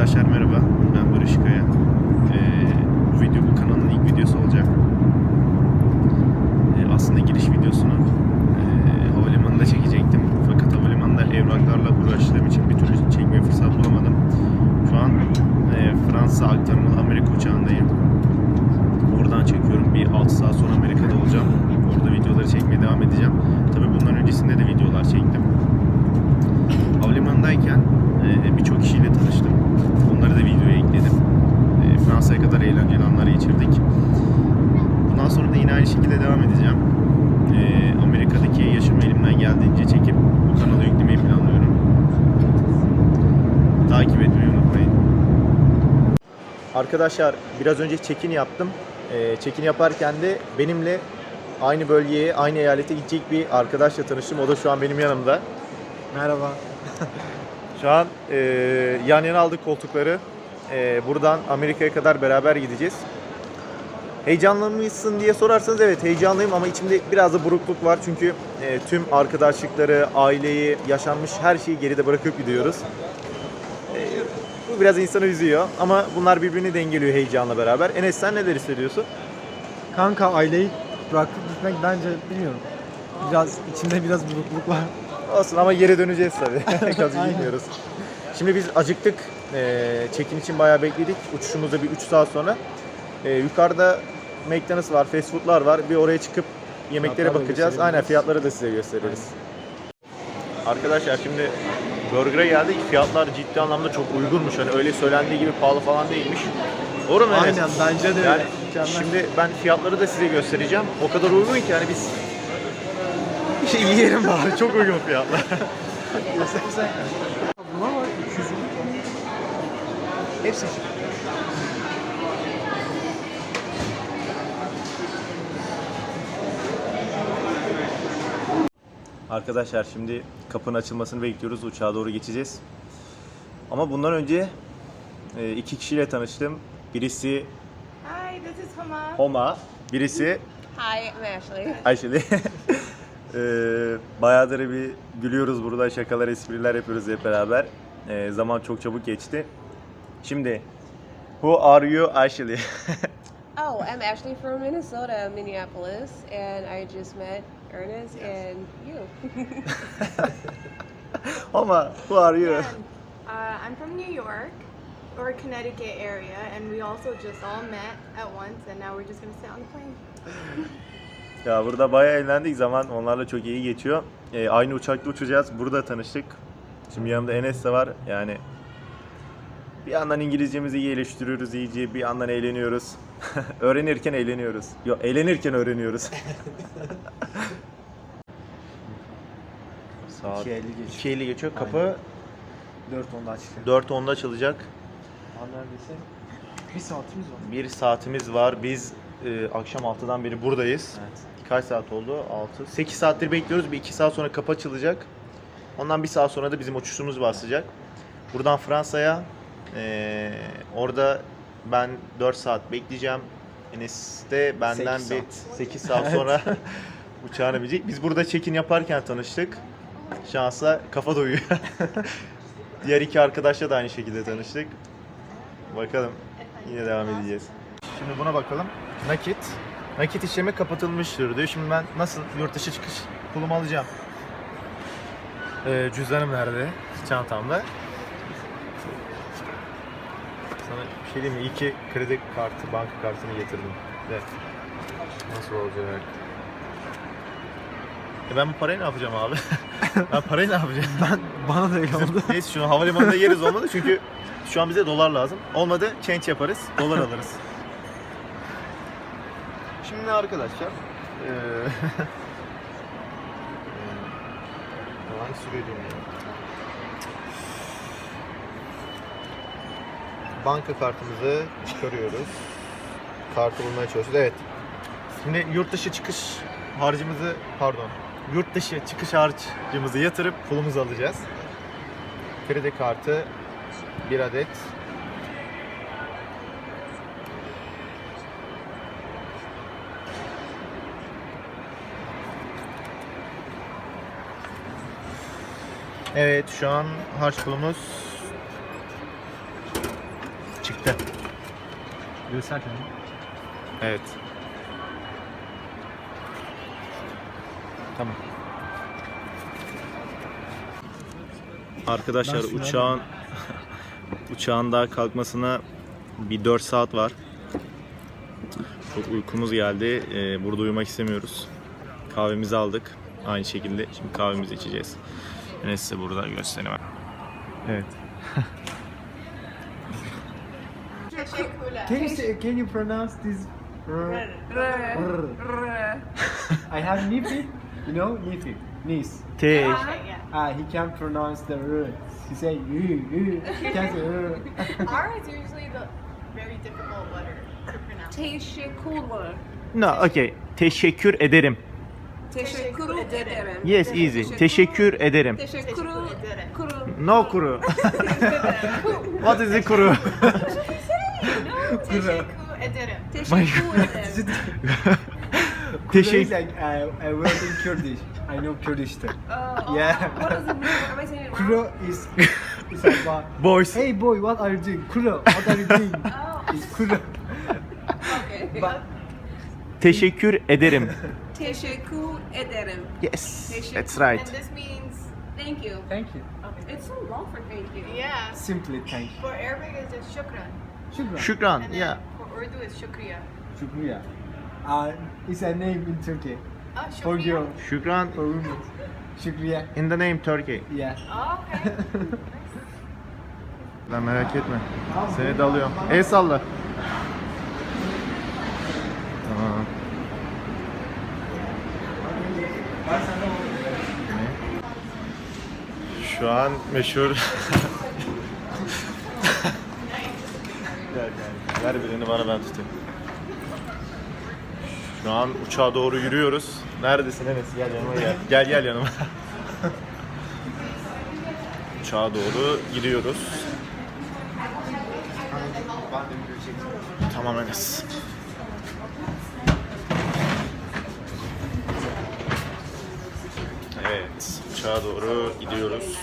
Arkadaşlar merhaba, ben Barış Kaya. Ee, bu video bu kanalın ilk videosu olacak. Ee, aslında giriş videosunu e, havalimanında çekecektim. Fakat havalimanında evraklarla uğraştığım için bir türlü çekmeye fırsat bulamadım. Şu an e, Fransa aktarmalı Amerika uçağındayım. Oradan çekiyorum. Bir 6 saat sonra Amerika'da olacağım. Orada videoları çekmeye devam edeceğim. Tabii bundan öncesinde de videolar çektim. Havalimanındayken e, birçok kişiyle tanıştım. Onları da videoya ekledim. E, Fransa'ya kadar eğlenceli anlar geçirdik. Bundan sonra da yine aynı şekilde devam edeceğim. E, Amerika'daki yaşamı elimden geldiğince çekip bu kanala yüklemeyi planlıyorum. Takip etmeyi unutmayın. Arkadaşlar biraz önce check-in yaptım. E, check-in yaparken de benimle aynı bölgeye, aynı eyalete gidecek bir arkadaşla tanıştım. O da şu an benim yanımda. Merhaba. Şu an e, yan yana aldık koltukları. E, buradan Amerika'ya kadar beraber gideceğiz. Heyecanlı mısın diye sorarsanız evet heyecanlıyım ama içimde biraz da burukluk var. Çünkü e, tüm arkadaşlıkları, aileyi, yaşanmış her şeyi geride bırakıp gidiyoruz. Bu biraz insanı üzüyor ama bunlar birbirini dengeliyor heyecanla beraber. Enes sen neler hissediyorsun? Kanka aileyi bırakıp gitmek bence bilmiyorum. Biraz içimde biraz burukluk var. Olsun ama geri döneceğiz tabii. Kazı Aynen. gitmiyoruz. Şimdi biz acıktık. Ee, check-in için bayağı bekledik. Uçuşumuzda bir 3 saat sonra. Ee, yukarıda McDonald's var, fast food'lar var. Bir oraya çıkıp yemeklere Fiyatları da bakacağız. gösterebiliriz. Aynen fiyatları da size gösteririz. Arkadaşlar şimdi Burger'a geldik. Fiyatlar ciddi anlamda çok uygunmuş. Hani öyle söylendiği gibi pahalı falan değilmiş. Doğru mu? Aynen bence de Yani öyle. Şimdi ben fiyatları da size göstereceğim. O kadar uygun ki yani biz şey yiyelim bari. Çok uygun fiyatlar. Göstersen. Buna var 200 Hepsi Arkadaşlar şimdi kapının açılmasını bekliyoruz. Uçağa doğru geçeceğiz. Ama bundan önce e, iki kişiyle tanıştım. Birisi Hi, this is Homa. Homa, birisi Hi, I'm Ashley. Ayşeli. e, bayağıdır bir gülüyoruz burada. Şakalar, espriler yapıyoruz hep beraber. E, zaman çok çabuk geçti. Şimdi Who are you Ayşeli? Oh, I'm Ashley from Minnesota, Minneapolis, and I just met Ernest and you. Homa, who are you? Uh, I'm from New York or Connecticut area, and we also just all met at once, and now we're just gonna sit on the plane. Ya burada bayağı eğlendik. Zaman onlarla çok iyi geçiyor. Ee, aynı uçakta uçacağız. Burada tanıştık. Şimdi yanımda Enes de var. Yani bir yandan İngilizcemizi iyi geliştiriyoruz iyice. Bir yandan eğleniyoruz. Öğrenirken eğleniyoruz. Yok eğlenirken öğreniyoruz. Saat 2.50 geçiyor. 2.50 geçiyor. Kapı 4 onda açılıyor. 4.10'da açılacak. Aa, neredeyse. Bir saatimiz var. Bir saatimiz var. Biz e, akşam 6'dan beri buradayız. Evet. Kaç saat oldu? 6. 8 saattir bekliyoruz. Bir 2 saat sonra kapı açılacak. Ondan bir saat sonra da bizim uçuşumuz başlayacak. Buradan Fransa'ya eee, orada ben 4 saat bekleyeceğim. Enes de benden Sekiz bir saat. 8 saat sonra uçağına binecek. Biz burada check-in yaparken tanıştık. Şansa kafa doyuyor. Diğer iki arkadaşla da aynı şekilde tanıştık. Bakalım yine devam edeceğiz. Şimdi buna bakalım. Nakit. Nakit işlemi kapatılmıştır diyor. Şimdi ben nasıl yurt dışı çıkış pulumu alacağım? Ee, cüzdanım nerede? Çantamda. Sana bir şey diyeyim mi? İyi ki kredi kartı, banka kartını getirdim. De. Nasıl olacak? E ben bu parayı ne yapacağım abi? ben parayı ne yapacağım? Ben bana da öyle oldu. Neyse şunu havalimanında yeriz olmadı çünkü şu an bize dolar lazım. Olmadı change yaparız, dolar alırız. Şimdi arkadaşlar eee Hangi sürüyor ya? Banka kartımızı çıkarıyoruz. Kartı bulmaya çalışıyoruz. Evet. Şimdi yurt dışı çıkış harcımızı pardon yurt dışı çıkış harcımızı yatırıp pulumuzu alacağız. Kredi kartı bir adet. Evet şu an harç pulumuz Gel. Gösterken. Evet. Tamam. Arkadaşlar şunu uçağın uçağın daha kalkmasına bir 4 saat var. Çok uykumuz geldi. Ee, burada uyumak istemiyoruz. Kahvemizi aldık. Aynı şekilde şimdi kahvemizi içeceğiz. Yine size burada göstereyim. Evet. Can you say, can you pronounce this? R. R. I have Nifit, you know Nifit, niece. T Ah, he can't pronounce the R. He say ü, ü. He can't say R. R is usually the very difficult letter to pronounce. Teşekkürler. No, okay. Teşekkür ederim. Teşekkür ederim. Yes, easy. Teşekkür ederim. Teşekkür ederim. No kuru. What is the kuru? Teşekkür ederim. Teşekkür ederim. Teşekkür. It's like uh, a word in Kurdish. I know Kurdish too. Oh, Yeah. What does it mean? Am I saying it wrong? Kuro is is like what? Boys. Hey boy, what are you doing? Kuro, what are you doing? Oh, It's Kuro. okay. But Teşekkür ederim. Teşekkür ederim. Yes, Teşekkür. that's And right. this means Thank you. thank you. It's so long for thank you. yeah. Simply thank you. For Arabic it's just shukran. Shukran. Şükran. And then Yeah. for Urdu it's shukriya. Shukriya. Uh, it's a name in Turkey Oh, for shukriya. girl, Şükran for women. Shukriya. in the name Turkey. Yeah. Oh, okay. Lan merak etme. Seni de alıyorum. El salla. Tamam. Şu an meşhur... gel gel. Ver birini bana ben tutayım. Şu an uçağa doğru yürüyoruz. Neredesin Enes? Gel yanıma gel. Gel gel yanıma. uçağa doğru gidiyoruz. Tamam Enes. Evet, uçağa doğru gidiyoruz.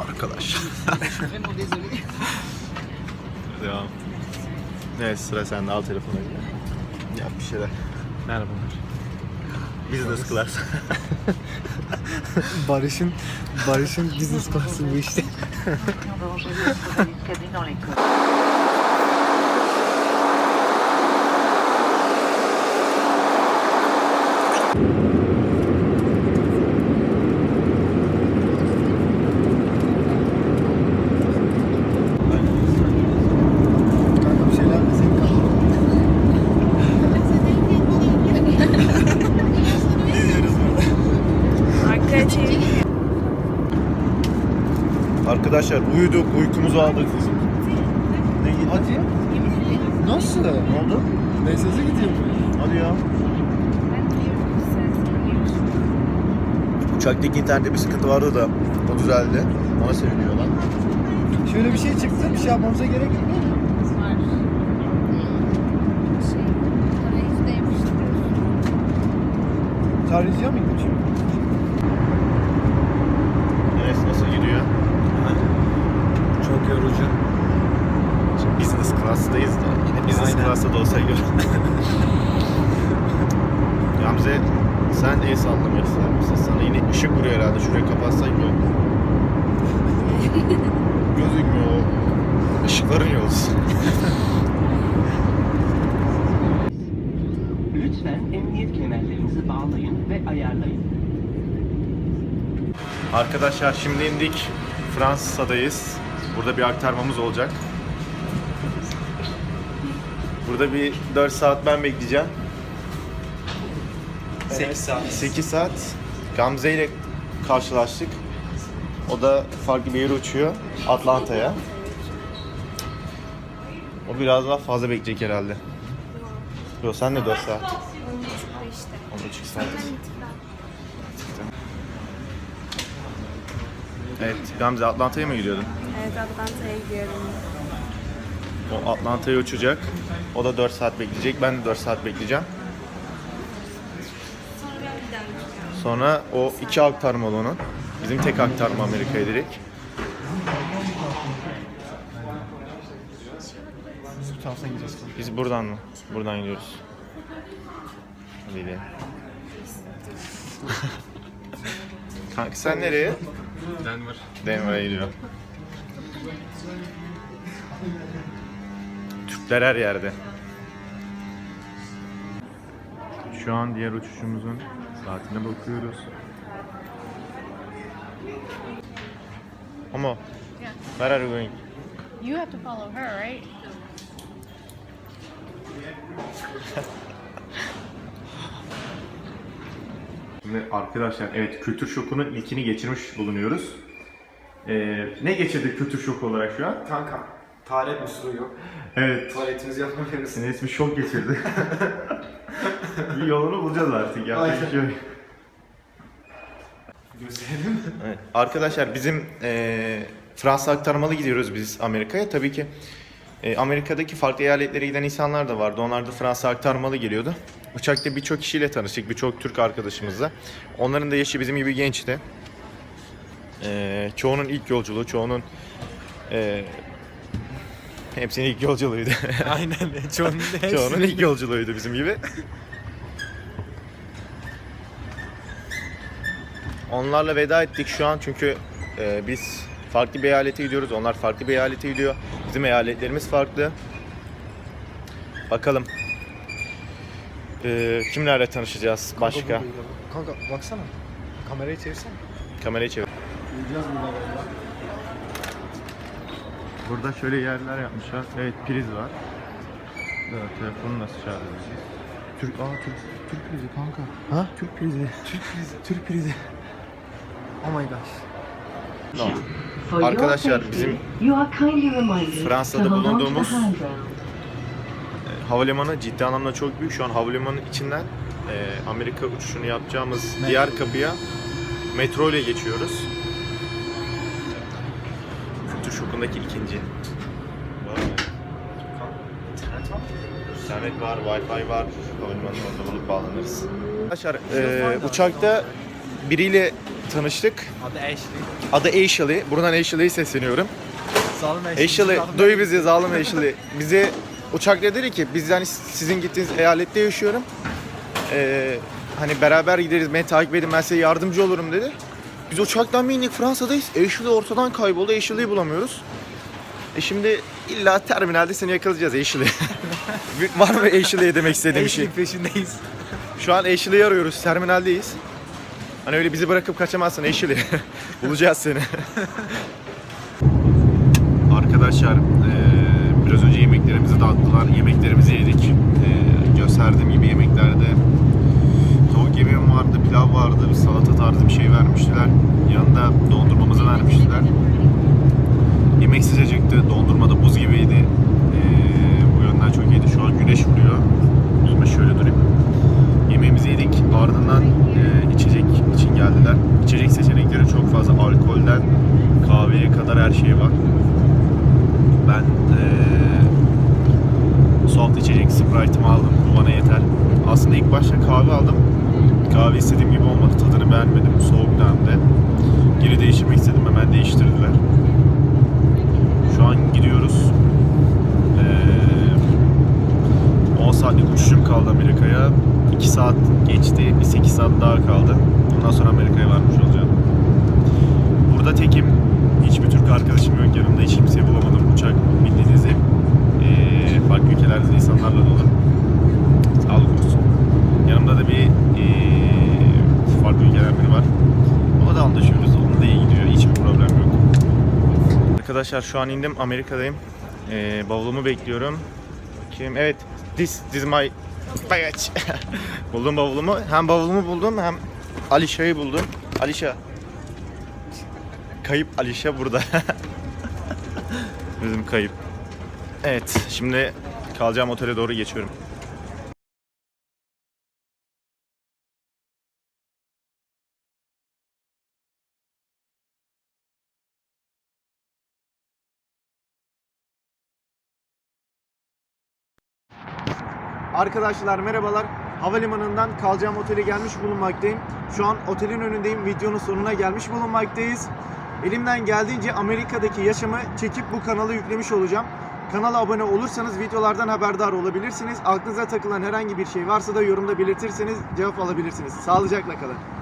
Arkadaş. Devam. Evet sıra sende al telefonu. Yap bir şeyler. Merhabalar. Business class. Barış'ın Barış'ın business class'ı bu işte. dans les codes. Kanka bir şeyler desek kanka. Arkadaşlar uyuduk, uykumuzu aldık. Ne? Hadi. Nasıl? Ne oldu? Mesajı gidiyor bu. Hadi ya. Uçaktaki internette bir sıkıntı vardı da o düzeldi. Ona seviniyorlar. Şöyle bir şey çıktı, bir şey yapmamıza gerek yok. Tarihçiye mi gittim şimdi? Evet nasıl gidiyor? Çok yorucu. Şimdi business class'tayız da yine business Aynen. class'ta da olsa gör. Gamze sen el ister misin? Sana yine ışık vuruyor herhalde. Şurayı kapatsak yok. Gözükmüyor o. Işıkların yolcusu. Lütfen emniyet kemerlerinizi bağlayın ve ayarlayın. Arkadaşlar şimdi indik. Fransa'dayız. Burada bir aktarmamız olacak. Burada bir 4 saat ben bekleyeceğim. 8 saat. 8 saat Gamze ile karşılaştık. O da farklı bir yere uçuyor. Atlanta'ya. O biraz daha fazla bekleyecek herhalde. Yok sen de 4 saat. işte. 13 saat. Evet Gamze Atlanta'ya mı gidiyordun? Evet Atlanta'ya gidiyorum. O Atlanta'ya uçacak. O da 4 saat bekleyecek. Ben de 4 saat bekleyeceğim. Sonra o iki aktarmalı onun. Bizim tek aktarma Amerika'ya direkt. Bu taraftan gideceğiz. Biz buradan mı? Buradan gidiyoruz. Hadi gidelim. Kanka sen nereye? Denver. Denver'a gidiyor. Türkler her yerde. Şu an diğer uçuşumuzun saatine bakıyoruz. Ama where are you going? You have to follow her, right? Şimdi arkadaşlar evet kültür şokunun ilkini geçirmiş bulunuyoruz. Ee, ne geçirdik kültür şoku olarak şu an? Kanka. Taharet musluğu yok. Evet. Tuvaletimizi yapamıyoruz. Enes bir şok geçirdi. bir yolunu bulacağız artık ya. Aynen. Bir şey yok. Gösterelim mi? Evet. Arkadaşlar bizim eee Fransa aktarmalı gidiyoruz biz Amerika'ya. Tabii ki e, Amerika'daki farklı eyaletlere giden insanlar da vardı. Onlar da Fransa aktarmalı geliyordu. Uçakta birçok kişiyle tanıştık. Birçok Türk arkadaşımızla. Onların da yaşı bizim gibi gençti. Eee, çoğunun ilk yolculuğu, çoğunun eee hepsinin ilk yolculuğuydu. Aynen. Çoğunun çoğunun ilk yolculuğuydu bizim gibi. Onlarla veda ettik şu an çünkü e, biz farklı bir eyalete gidiyoruz. Onlar farklı bir eyalete gidiyor. Bizim eyaletlerimiz farklı. Bakalım. E, kimlerle tanışacağız başka? Kanka baksana. Kamerayı çevirsene. Kamerayı çevir. Gideceğiz burada valla. Burada şöyle yerler yapmışlar. Evet priz var. Evet, telefonu nasıl çağırıyoruz? Türk, aa Türk, Türk prizi kanka. Ha? Türk prizi. Türk prizi. Türk prizi. Oh my gosh. Your Arkadaşlar, bizim Fransa'da bulunduğumuz- handrail. Havalimanı ciddi anlamda çok büyük. Şu an havalimanı içinden e, Amerika uçuşunu yapacağımız diğer kapıya metro ile geçiyoruz. Kültür şokundaki ikinci. Var mı? İnternet var, Wi-Fi var. Havalimanının orada bulup bağlanırız. Arkadaşlar e, uçakta biriyle tanıştık. Adı Ashley. Adı Ashley. Buradan Ashley'e sesleniyorum. Zalim Ashley. Ashley, duy bizi zalim Ashley. Bize uçakta dedi ki biz yani sizin gittiğiniz eyalette yaşıyorum. Ee, hani beraber gideriz, beni takip edin ben size yardımcı olurum dedi. Biz uçaktan bir indik Fransa'dayız. Ashley ortadan kayboldu. Ashley'i bulamıyoruz. E şimdi illa terminalde seni yakalayacağız. Bir- Var mı Ashley'e demek istediğim bir şey? Ashley peşindeyiz. Şu an Ashley'i arıyoruz. Terminaldeyiz. Hani öyle bizi bırakıp kaçamazsın Ashley. Bulacağız seni. Arkadaşlar eee, biraz önce yemeklerimizi dağıttılar. Yemeklerimizi yedik. Eee, gösterdiğim gibi yemeklerde yemeğim vardı, pilav vardı, bir salata tarzı bir şey vermiştiler. Yanında dondurmamızı vermiştiler. Yemek sıcacıktı, dondurma da buz gibiydi. Eee, bu yönden çok iyiydi. Şu an güneş vuruyor. Yüzüme şöyle durayım. Yemeğimizi yedik. Ardından e, içecek için geldiler. İçecek seçenekleri çok fazla. Alkolden kahveye kadar her şey var. Ben e, soft içecek Sprite'ımı aldım. Bu bana yeter. Aslında ilk başta kahve aldım. Kahve istediğim gibi olmadı. Tadını beğenmedim. Soğuktu hem de. Geri değiştirmek istedim. Hemen değiştirdiler. Şu an gidiyoruz. Eee 10 saatlik uçuşum kaldı Amerika'ya. 2 saat geçti. Bir 8 saat daha kaldı. Ondan sonra Amerika'ya varmış olacağım. Burada tekim. Hiçbir Türk arkadaşım yok yanımda. Hiç kimseyi bulamadım. Uçak bildiğiniz hep eee, farklı ülkelerde insanlarla dolu. Sağlık olsun. Yanımda da bir eee, farklı ülkelerden biri var. Ona da anlaşıyoruz. Onun da iyi gidiyor. Hiçbir problem yok. Arkadaşlar şu an indim. Amerika'dayım. Eee bavulumu bekliyorum. Bakayım. Evet. This, this is my baggage. buldum bavulumu. Hem bavulumu buldum hem Alişa'yı buldum. Alişa. Kayıp Alişa burada. Bizim kayıp. Evet. Şimdi kalacağım otele doğru geçiyorum. Arkadaşlar merhabalar. Havalimanından kalacağım otele gelmiş bulunmaktayım. Şu an otelin önündeyim. Videonun sonuna gelmiş bulunmaktayız. Elimden geldiğince Amerika'daki yaşamı çekip bu kanala yüklemiş olacağım. Kanala abone olursanız videolardan haberdar olabilirsiniz. Aklınıza takılan herhangi bir şey varsa da yorumda belirtirseniz cevap alabilirsiniz. Sağlıcakla kalın.